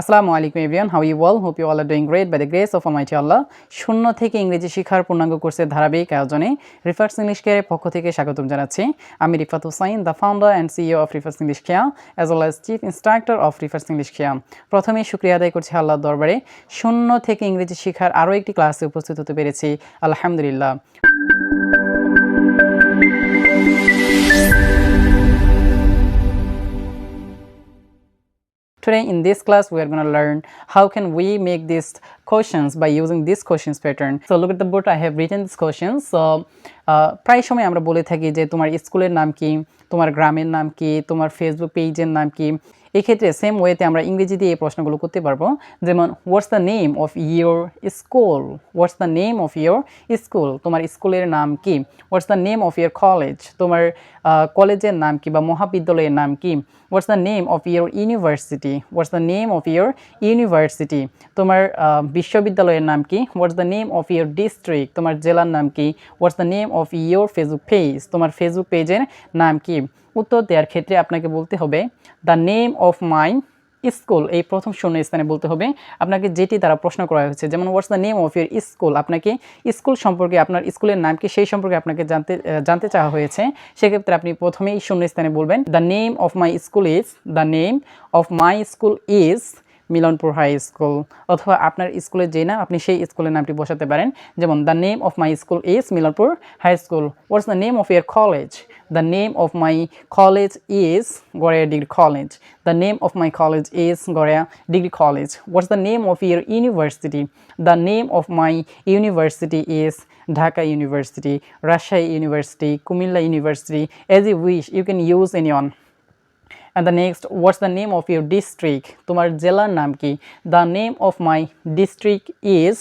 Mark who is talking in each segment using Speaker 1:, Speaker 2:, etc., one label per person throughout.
Speaker 1: আসসালামু আলাইকুম everyone how you all hope you all are doing great by the grace of almighty Allah শূন্য থেকে ইংরেজি শিক্ষার পূর্ণাঙ্গ কোর্সের ধারাবাহিক আয়োজনে রিফার্স ইংলিশ কেয়ারের পক্ষ থেকে স্বাগতম জানাচ্ছি। আমি Rifat Hussain the founder and CEO of Rifat's English খেয়া as well as chief instructor of Rifat's English খেয়া প্রথমে শুক্রিয়া আদায় করছি আল্লাহর দরবারে। শূন্য থেকে ইংরেজি শিক্ষার আরও একটি ক্লাসে উপস্থিত হতে পেরেছি। আলহামদুলিল্লাহ। Today in this class we are going to learn how can we make these questions by using this questions pattern. So look at the board I have written these questions. So uh, প্রায় সময় আমরা বলে থাকি যে তোমার স্কুলের নাম কি তোমার গ্রামের নাম কি তোমার ফেসবুক পেজের নাম কি এক্ষেত্রে সেম ওয়েতে আমরা ইংরেজি দিয়ে এই প্রশ্নগুলো করতে পারব। যেমন what's the name of your school what's the name of your school তোমার স্কুলের নাম কি? What's the name of your college তোমার কলেজের নাম কি বা মহাবিদ্যালয়ের নাম কি? What's the name of your university what's the name of your university তোমার বিশ্ববিদ্যালয়ের নাম কি? What's the name of your district তোমার জেলার নাম কি? What's the name of your Facebook page তোমার ফেসবুক পেজের নাম কি? উত্তর দেওয়ার ক্ষেত্রে আপনাকে বলতে হবে the name of my school এই প্রথম শূন্য স্থানে বলতে হবে, আপনাকে যেটি দ্বারা প্রশ্ন করা হয়েছে, যেমন what's the name of your school আপনাকে স্কুল সম্পর্কে, আপনার স্কুলের নাম কি সেই সম্পর্কে আপনাকে জানতে জানতে চাওয়া হয়েছে। সেক্ষেত্রে আপনি প্রথমেই শূন্য স্থানে বলবেন the name of my school is the name of my school is Milanpur high school অথবা আপনার স্কুলের যে নাম, আপনি সেই স্কুলের নামটি বসাতে পারেন। যেমন, the name of my school is Milanpur high school. What's the name of your college the name of my college is Garia degree college the name of my college is Garia degree college what's the name of your university the name of my university is Dhaka university Rajshahi university Comilla university as you wish you can use any one and the next what's the name of your district তোমার জেলার নাম কি? The name of my district is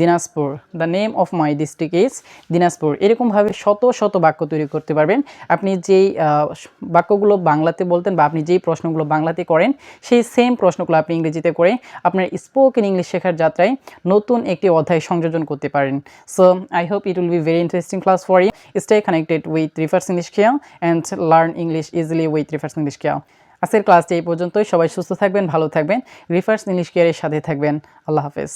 Speaker 1: Dinajpur. The name of my district is Dinajpur. এরকমভাবে শত শত বাক্য তৈরি করতে পারবেন। আপনি যেই বাক্যগুলো বাংলাতে বলতেন বা আপনি যেই প্রশ্নগুলো বাংলাতে করেন, সেই সেম প্রশ্নগুলো আপনি ইংরেজিতে করে আপনার স্পোকেন ইংলিশ শেখার যাত্রায় নতুন একটি অধ্যায় সংযোজন করতে পারেন। So I hope it will be very interesting class for you stay connected with Rifat's English care and learn English easily with Rifat's English care আজকের ক্লাসটি এই পর্যন্তই। সবাই সুস্থ থাকবেন, ভালো থাকবেন। রিফার্স ইংলিশ কেয়ারের সাথে থাকবেন। আল্লাহ হাফেজ।